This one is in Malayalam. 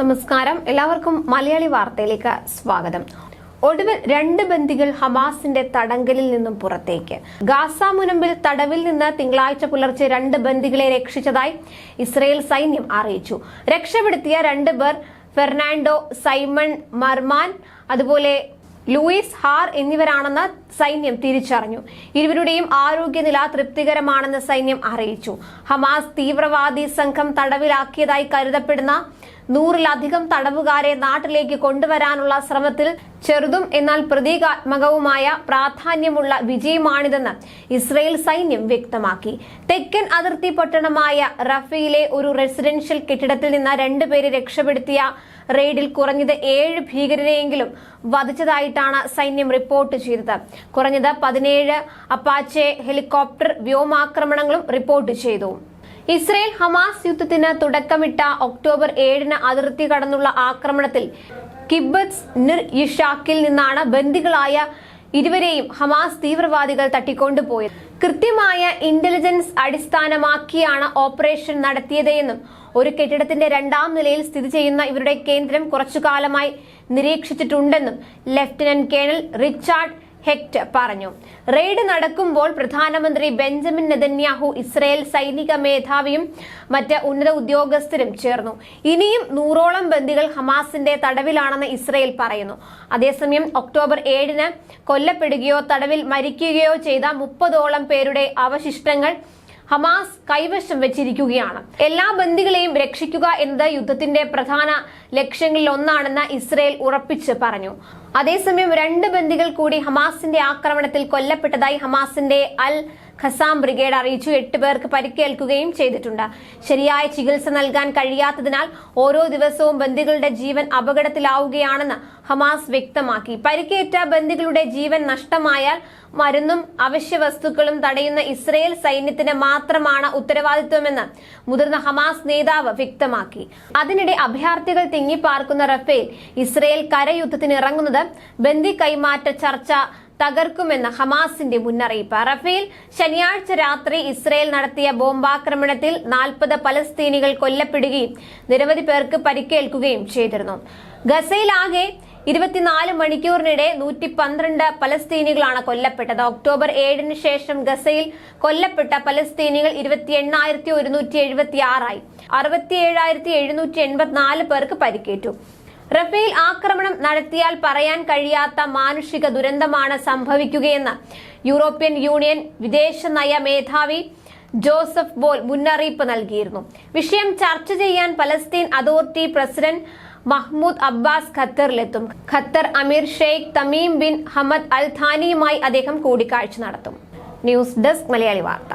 നമസ്കാരം. എല്ലാവർക്കും മലയാളി വാർത്തയിലേക്ക് സ്വാഗതം. ഒടുവിൽ രണ്ട് ബന്ദികൾ ഹമാസിന്റെ തടങ്കലിൽ നിന്നും പുറത്തേക്ക്. ഗാസ മുനമ്പിൽ തടവിൽ നിന്ന് തിങ്കളാഴ്ച പുലർച്ചെ രണ്ട് ബന്ദികളെ രക്ഷിച്ചതായി ഇസ്രയേൽ സൈന്യം അറിയിച്ചു. രക്ഷപ്പെടുത്തിയ രണ്ട് പേർ ഫെർണാണ്ടോ സൈമൺ മർമാൻ അതുപോലെ ലൂയിസ് ഹാർ എന്നിവരാണെന്ന് സൈന്യം തിരിച്ചറിഞ്ഞു. ഇരുവരുടെയും ആരോഗ്യനില തൃപ്തികരമാണെന്ന് സൈന്യം അറിയിച്ചു. ഹമാസ് തീവ്രവാദി സംഘം തടവിലാക്കിയതായി കരുതപ്പെടുന്ന നൂറിലധികം തടവുകാരെ നാട്ടിലേക്ക് കൊണ്ടുവരാനുള്ള ശ്രമത്തിൽ ചെറുതും എന്നാൽ പ്രതീകാത്മകവുമായ പ്രാധാന്യമുള്ള വിജയമാണിതെന്ന് ഇസ്രയേൽ സൈന്യം വ്യക്തമാക്കി. തെക്കൻ അതിർത്തി പട്ടണമായ റഫയിലെ ഒരു റെസിഡൻഷ്യൽ കെട്ടിടത്തിൽ നിന്ന് രണ്ടുപേരെ രക്ഷപ്പെടുത്തിയ റെയ്ഡിൽ കുറഞ്ഞത് ഏഴ് ഭീകരരെയെങ്കിലും വധിച്ചതായിട്ടാണ് സൈന്യം റിപ്പോർട്ട് ചെയ്തത്. കുറഞ്ഞത് പതിനേഴ് അപ്പാച്ചെ ഹെലികോപ്റ്റർ വ്യോമാക്രമണങ്ങളും റിപ്പോർട്ട് ചെയ്തു. ഇസ്രയേൽ ഹമാസ് യുദ്ധത്തിന് തുടക്കമിട്ട ഒക്ടോബർ ഏഴിന് അതിർത്തി കടന്നുള്ള ആക്രമണത്തിൽ കിബത്സ് നിർ ഇഷാക്കിൽ നിന്നാണ് ബന്ദികളായ ഇരുവരെയും ഹമാസ് തീവ്രവാദികൾ തട്ടിക്കൊണ്ടുപോയത്. കൃത്യമായ ഇന്റലിജൻസ് അടിസ്ഥാനമാക്കിയാണ് ഓപ്പറേഷൻ നടത്തിയതെന്നും ഒരു കെട്ടിടത്തിന്റെ രണ്ടാം നിലയിൽ സ്ഥിതി ചെയ്യുന്ന ഇവരുടെ കേന്ദ്രം കുറച്ചു കാലമായി നിരീക്ഷിച്ചിട്ടുണ്ടെന്നും ലഫ്റ്റനന്റ് കേണൽ റിച്ചാർഡ് ഹെക്ട് പറഞ്ഞു. റെയ്ഡ് നടക്കുമ്പോൾ പ്രധാനമന്ത്രി ബെഞ്ചമിൻ നെതന്യാഹു ഇസ്രയേൽ സൈനിക മേധാവിയും മറ്റ് ഉന്നത ഉദ്യോഗസ്ഥരും ചേർന്നു. ഇനിയും നൂറോളം ബന്ദികൾ ഹമാസിന്റെ തടവിലാണെന്ന് ഇസ്രയേൽ പറയുന്നു. അതേസമയം ഒക്ടോബർ ഏഴിന് കൊല്ലപ്പെടുകയോ തടവിൽ മരിക്കുകയോ ചെയ്ത മുപ്പതോളം പേരുടെ അവശിഷ്ടങ്ങൾ ഹമാസ് കൈവശം വെച്ചിരിക്കുകയാണ്. എല്ലാ ബന്ദികളെയും രക്ഷിക്കുക എന്നത് യുദ്ധത്തിന്റെ പ്രധാന ലക്ഷ്യങ്ങളിൽ ഒന്നാണെന്ന് ഇസ്രയേൽ ഉറപ്പിച്ച് പറഞ്ഞു. അതേസമയം രണ്ട് ബന്ദികൾ കൂടി ഹമാസിന്റെ ആക്രമണത്തിൽ കൊല്ലപ്പെട്ടതായി ഹമാസിന്റെ അൽ ഖസാം ബ്രിഗേഡ് അറിയിച്ചു. എട്ട് പേർക്ക് പരിക്കേൽക്കുകയും ചെയ്തിട്ടുണ്ട്. ശരിയായ ചികിത്സ നൽകാൻ കഴിയാത്തതിനാൽ ഓരോ ദിവസവും ബന്ദികളുടെ ജീവൻ അപകടത്തിലാവുകയാണെന്ന് ഹമാസ് വ്യക്തമാക്കി. പരിക്കേറ്റ ബന്ദികളുടെ ജീവൻ നഷ്ടമായാൽ മരുന്നും അവശ്യ വസ്തുക്കളും തടയുന്ന ഇസ്രയേൽ സൈന്യത്തിന് മാത്രമാണ് ഉത്തരവാദിത്വമെന്ന് മുതിർന്ന ഹമാസ് നേതാവ് വ്യക്തമാക്കി. അതിനിടെ അഭയാർത്ഥികൾ തിങ്ങിപ്പാർക്കുന്ന റഫേൽ ഇസ്രയേൽ കരയുദ്ധത്തിന് ഇറങ്ങുന്നത് ബന്ദി കൈമാറ്റ ചർച്ച തകർക്കുമെന്ന് ഹമാസിന്റെ മുന്നറിയിപ്പ്. റഫേൽ ശനിയാഴ്ച രാത്രി ഇസ്രയേൽ നടത്തിയ ബോംബാക്രമണത്തിൽ നാൽപ്പത് പലസ്തീനികൾ കൊല്ലപ്പെടുകയും നിരവധി പേർക്ക് പരിക്കേൽക്കുകയും ചെയ്തിരുന്നു. ഗസയിലാകെ ഇരുപത്തിനാല് മണിക്കൂറിനിടെ നൂറ്റി പന്ത്രണ്ട് പലസ്തീനികളാണ് കൊല്ലപ്പെട്ടത്. ഒക്ടോബർ ഏഴിന് ശേഷം ഗസയിൽ കൊല്ലപ്പെട്ട പലസ്തീനികൾ ഇരുപത്തി എണ്ണായിരത്തി ഒരുന്നൂറ്റി എഴുപത്തി ആറായി അറുപത്തി ഏഴായിരത്തി എഴുന്നൂറ്റി എൺപത്തിനാല് പേർക്ക് പരിക്കേറ്റു. റഫേൽ ആക്രമണം നടത്തിയാൽ പറയാൻ കഴിയാത്ത മാനുഷിക ദുരന്തമാണ് സംഭവിക്കുകയെന്ന് യൂറോപ്യൻ യൂണിയൻ വിദേശ നയ മേധാവി ജോസഫ് ബോൽ മുന്നറിയിപ്പ് നൽകിയിരുന്നു. വിഷയം ചർച്ച ചെയ്യാൻ Palestine authority president Mahmoud Abbas ഖത്തറിലെത്തും. Qatar അമീർ Sheikh Tamim bin Hamad Al ഥാനിയുമായി അദ്ദേഹം കൂടിക്കാഴ്ച നടത്തും. ന്യൂസ് ഡെസ്ക് മലയാളി വാർത്ത.